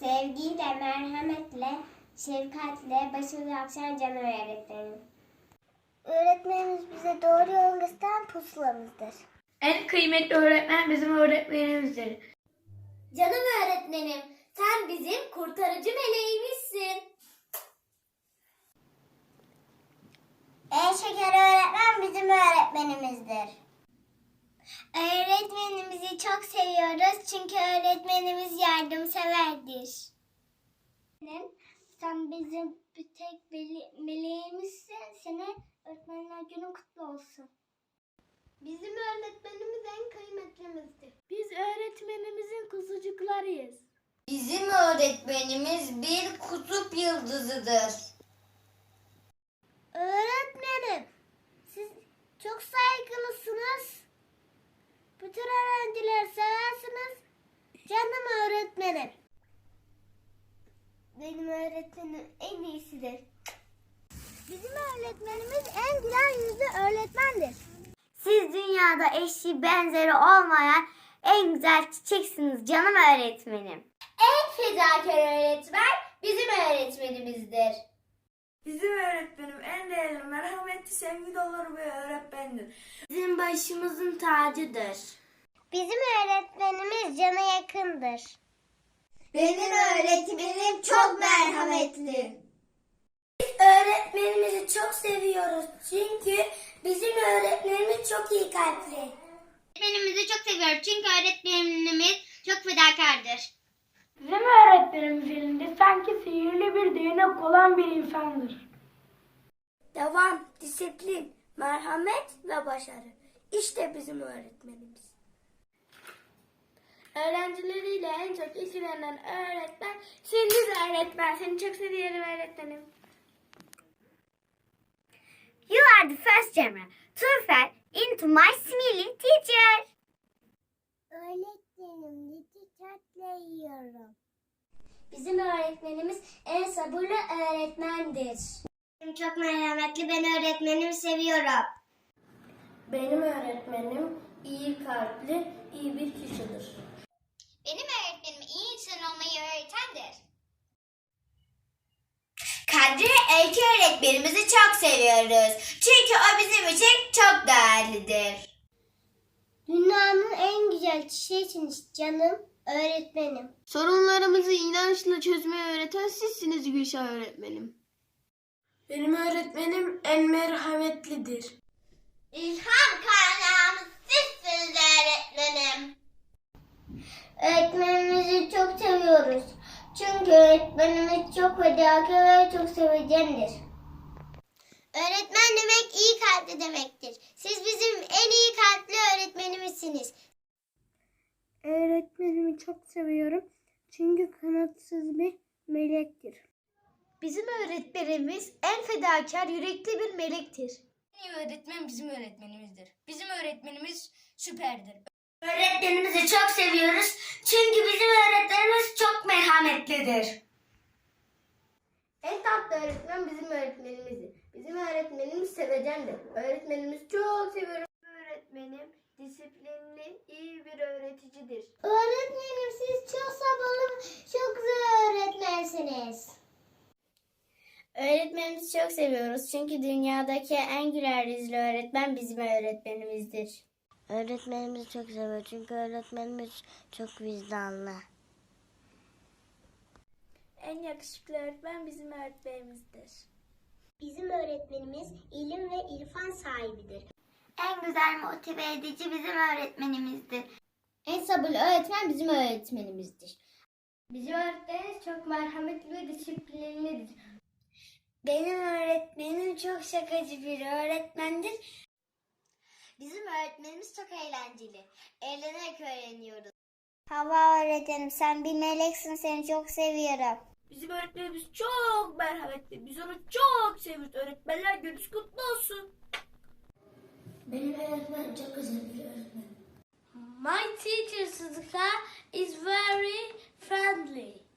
Sevgiyle, merhametle, şefkatle başarılı akşam canım öğretmenim. Öğretmenimiz bize doğru yol gösteren pusulamızdır. En kıymetli öğretmen bizim öğretmenimizdir. Canım öğretmenim, sen bizim kurtarıcı meleğimizsin. En şeker öğretmen bizim öğretmenimizdir. Öğretmenimizi çok seviyoruz çünkü öğretmenimiz yardımseverdir. Sen bizim bir tek mele- meleğimizsin. Sene öğretmenler günün kutlu olsun. Bizim öğretmenimiz en kıymetlimizdir. Biz öğretmenimizin kuzucuklarıyız. Bizim öğretmenimiz bir kutup yıldızıdır. Öğretmenim, siz çok saygılısınız. Bütün öğrenciler seversiniz. Canım öğretmenim. Benim öğretmenim en iyisidir. Bizim öğretmenimiz en güler yüzlü öğretmendir. Siz dünyada eşi benzeri olmayan en güzel çiçeksiniz canım öğretmenim. En fedakar öğretmen bizim öğretmenimizdir. Bizim öğretmenim en değerli, merhametli, sevgi dolu bir öğretmendir. Bizim başımızın tacıdır. Bizim öğretmenimiz cana yakındır. Benim öğretmenim çok merhametli. Öğretmenimizi çok seviyoruz çünkü bizim öğretmenimiz çok iyi kalpli. Öğretmenimizi çok seviyoruz çünkü öğretmenimiz çok fedakardır. Bizim öğretmenimiz elinde sanki sihirli bir değnek olan bir insandır. Devam, disiplin, merhamet ve başarı. İşte bizim öğretmenimiz. Öğrencileriyle en çok ilgilenen öğretmen Sündüz öğretmen. Seni çok seviyorum öğretmenim. You are the first Gemma to refer into my smelly teacher. Öğretmenim, dikkatle yiyorum. Bizim öğretmenimiz en sabırlı öğretmendir. Çok merhametli ben öğretmenimi seviyorum. Benim öğretmenim iyi kalpli, iyi bir kişidir. Benim öğretmenim iyi insan olmayı öğretendir. Kadri Öykü öğretmenimizi çok seviyoruz. Çünkü o bizim için çok değerlidir. Dünyanın en güzel çiçeğisiniz canım öğretmenim. Sorunlarımızı inançla çözmeyi öğreten sizsiniz Gülşah öğretmenim. Benim öğretmenim en merhametlidir. İlham kaynağımız sizsiniz öğretmenim. Öğretmenimizi çok seviyoruz. Çünkü öğretmenimiz çok fedakar ve çok sevicendir. Öğretmen demek iyi kalpli demektir. Siz bizim en iyi kalpli öğretmenimizsiniz. Öğretmenimi çok seviyorum çünkü kanatsız bir melektir. Bizim öğretmenimiz en fedakar, yürekli bir melektir. En iyi öğretmen bizim öğretmenimizdir. Bizim öğretmenimiz süperdir. Öğretmenimizi çok seviyoruz. Çünkü bizim öğretmenimiz çok merhametlidir. En tatlı öğretmen bizim öğretmenimizdir. Bizim öğretmenimiz sevecendir. Öğretmenimizi çok seviyorum. Öğretmenim disiplinli, iyi bir öğreticidir. Öğretmenim siz çok sabırlı, çok güzel öğretmensiniz. Öğretmenimizi çok seviyoruz çünkü dünyadaki en güler yüzlü öğretmen bizim öğretmenimizdir. Öğretmenimizi çok seviyor çünkü öğretmenimiz çok vicdanlı. En yakışıklı öğretmen bizim öğretmenimizdir. Bizim öğretmenimiz ilim ve irfan sahibidir. En güzel motive edici bizim öğretmenimizdir. En sabırlı öğretmen bizim öğretmenimizdir. Bizim öğretmenimiz çok merhametli ve disiplinlidir. Benim öğretmenim çok şakacı bir öğretmendir. Bizim öğretmenimiz çok eğlenceli. Eğlenerek öğreniyoruz. Hava öğretmenim sen bir meleksin seni çok seviyorum. Bizim öğretmenimiz çok merhametli. Biz onu çok seviyoruz. Öğretmenler gününüz kutlu olsun. Benim öğretmenim çok güzel bir öğretmen. My teacher Suzuka is very friendly.